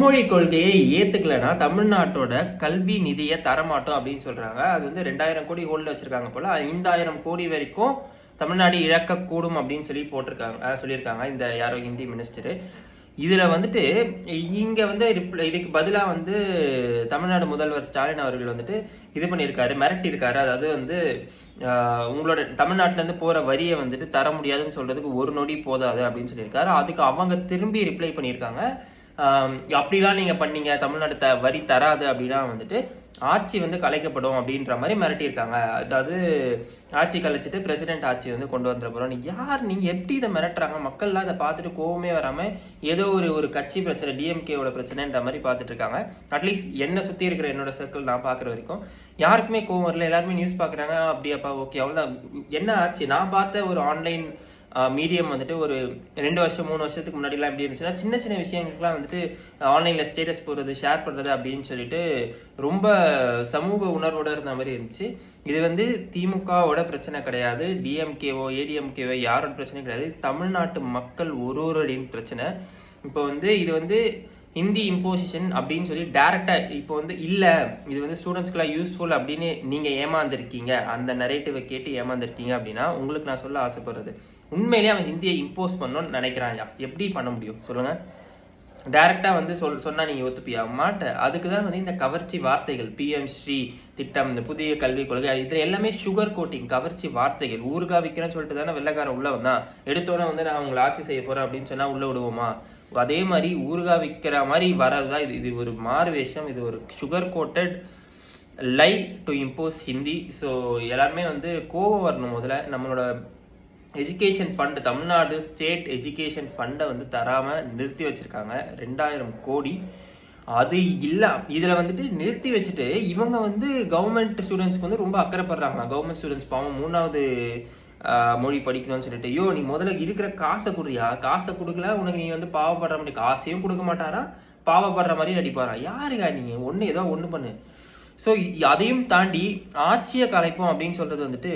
மொழி கொள்கையை ஏற்றுக்கலைன்னா தமிழ்நாட்டோட கல்வி நிதியை தரமாட்டோம் அப்படின்னு சொல்றாங்க. அது வந்து ரெண்டாயிரம் கோடி ஹோல்ட்ல வச்சிருக்காங்க போல. ஐந்தாயிரம் கோடி வரைக்கும் தமிழ்நாடு இழக்கக்கூடும் அப்படின்னு சொல்லி போட்டிருக்காங்க சொல்லியிருக்காங்க இந்த யாரோ ஹிந்தி மினிஸ்டர் இதுல வந்துட்டு இங்க வந்து இதுக்கு பதிலா வந்து தமிழ்நாடு முதல்வர் ஸ்டாலின் அவர்கள் வந்துட்டு இது பண்ணியிருக்காரு மிரட்டியிருக்காரு. அதாவது வந்து உங்களோட தமிழ்நாட்டுல இருந்து போற வரியை வந்துட்டு தர முடியாதுன்னு சொல்றதுக்கு ஒரு நொடி போதாது அப்படின்னு சொல்லியிருக்காரு. அதுக்கு அவங்க திரும்பி ரிப்ளை பண்ணியிருக்காங்க. அப்படிலாம் நீங்க பண்ணீங்க தமிழ்நாடு த வரி தராது அப்படின்னா வந்துட்டு ஆட்சி வந்து கலைக்கப்படும் அப்படின்ற மாதிரி மிரட்டியிருக்காங்க. அதாவது ஆட்சி கலைச்சிட்டு பிரசிடென்ட் ஆட்சி வந்து கொண்டு வந்துட போகிறோம் யார் நீங்க எப்படி இதை மிரட்டுறாங்க? மக்கள்லாம் இதை பார்த்துட்டு கோவமே வராம ஏதோ ஒரு ஒரு கட்சி பிரச்சனை டிஎம்கேவோட பிரச்சனைன்ற மாதிரி பார்த்துட்டு இருக்காங்க. அட்லீஸ்ட் என்னை சுத்தி இருக்கிற என்னோட சர்க்கிள் நான் பார்க்குற வரைக்கும் யாருக்குமே கோவம் வரல. எல்லாருமே நியூஸ் பார்க்குறாங்க. அப்படியாப்பா ஓகே அவ்வளோதான் என்ன ஆச்சு? நான் பார்த்த ஒரு ஆன்லைன் மீடியம் வந்துட்டு ஒரு ரெண்டு வருஷம் மூணு வருஷத்துக்கு முன்னாடிலாம் எப்படி இருந்துச்சுன்னா சின்ன சின்ன விஷயங்களுக்குலாம் வந்துட்டு ஆன்லைனில் ஸ்டேட்டஸ் போடுறது ஷேர் பண்ணுறது அப்படின்னு சொல்லிட்டு ரொம்ப சமூக உணர்வோடு இருந்த மாதிரி இருந்துச்சு. இது வந்து திமுகவோட பிரச்சனை கிடையாது டிஎம்கேவோ ஏடிஎம்கேவோ யாரோட பிரச்சனை கிடையாது. தமிழ்நாட்டு மக்கள் ஒரு ஒருவரின் பிரச்சனை. இப்போ வந்து இது வந்து ஹிந்தி இம்போசிஷன் அப்படின்னு சொல்லி டேரக்டா இப்போ வந்து இல்ல இது வந்து ஸ்டூடெண்ட்ஸ்க்குலாம் யூஸ்ஃபுல் அப்படின்னு நீங்க ஏமாந்துருக்கீங்க. அந்த நரேட்டிவை கேட்டு ஏமாந்துருக்கீங்க அப்படின்னா உங்களுக்கு நான் சொல்ல ஆசைப்படுறது. உண்மையிலேயே அவன் ஹிந்தியை இம்போஸ் பண்ணணும்னு நினைக்கிறான் எப்படி பண்ண முடியும்? சொல்லுங்க. டைரக்டா வந்து சொல் சொன்னால் நீங்கள் ஒத்துப்பியா? மாட்ட. அதுக்கு தான் வந்து இந்த கவர்ச்சி வார்த்தைகள் பிஎம் ஸ்ரீ திட்டம் இந்த புதிய கல்விக் கொள்கை இதில் எல்லாமே சுகர் கோட்டிங் கவர்ச்சி வார்த்தைகள். ஊருகா விற்கிறேன்னு சொல்லிட்டு தானே வெள்ளக்காரன் உள்ள வந்தான். எடுத்தோன்னே வந்து நான் உங்களை ஆட்சி செய்ய போகிறேன் அப்படின்னு சொன்னால் உள்ளே விடுவோமா? அதே மாதிரி ஊருகா விற்கிற மாதிரி வரதுதான் இது இது ஒரு மாறு வேஷம். இது ஒரு sugar coated lie to impose Hindi so எல்லாருமே வந்து கோவம் வரணும் முதல்ல. நம்மளோட education fund Tamil Nadu state education ஃபண்டை வந்து தராமல் நிறுத்தி வச்சுருக்காங்க. ரெண்டாயிரம் கோடி. அது இல்லை. இதில் வந்துட்டு நிறுத்தி வச்சுட்டு இவங்க வந்து கவர்மெண்ட் ஸ்டூடெண்ட்ஸ்க்கு வந்து ரொம்ப அக்கறைப்படுறாங்க கவர்மெண்ட் ஸ்டூடெண்ட்ஸ் பாவம் மூணாவது மொழி படிக்கணும்னு சொல்லிட்டு ஐயோ நீ முதல்ல இருக்கிற காசை கொடுறியா? காசை கொடுக்கல உனக்கு நீ வந்து பாவப்படுற மாதிரி காசையும் கொடுக்க மாட்டாரா? பாவப்படுற மாதிரி நடிப்பாரா? யாருக்கா நீங்கள் ஒன்று ஏதோ ஒன்று பண்ணு. ஸோ அதையும் தாண்டி ஆட்சியை கலைப்போம் அப்படின்னு சொல்கிறது வந்துட்டு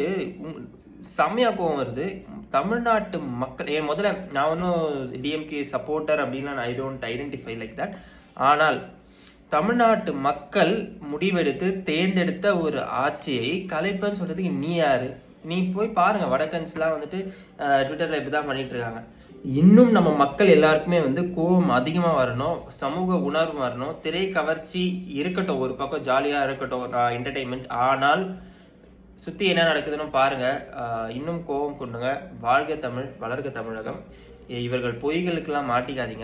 செம்மையா கோவம் வருது. தமிழ்நாட்டு மக்கள் ஏன் முதல்ல நான் ஒன்றும் டிஎம்கே சப்போர்ட்டர் அப்படின்லாம் I don't identify like that ஆனால் தமிழ்நாட்டு மக்கள் முடிவெடுத்து தேர்ந்தெடுத்த ஒரு ஆட்சியை கலைப்பேன்னு சொல்றதுக்கு நீ யாரு? நீ போய் பாருங்க வடக்கன்ஸ்லாம் வந்துட்டு ட்விட்டரில் இப்படி தான் பண்ணிட்டு இருக்காங்க இன்னும் நம்ம மக்கள் எல்லாருக்குமே வந்து கோபம் அதிகமாக வரணும் சமூக உணர்வு வரணும் திரை கவர்ச்சி இருக்கட்டும் ஒரு பக்கம் ஜாலியாக இருக்கட்டும் என்டர்டைன்மெண்ட் ஆனால் சுற்றி என்ன நடக்குதுன்னு பாருங்க. இன்னும் கோபம் கொண்டுங்க. வாழ்க தமிழ் வளர்க தமிழகம். இவர்கள் பொய்களுக்கெல்லாம் மாட்டிக்காதீங்க.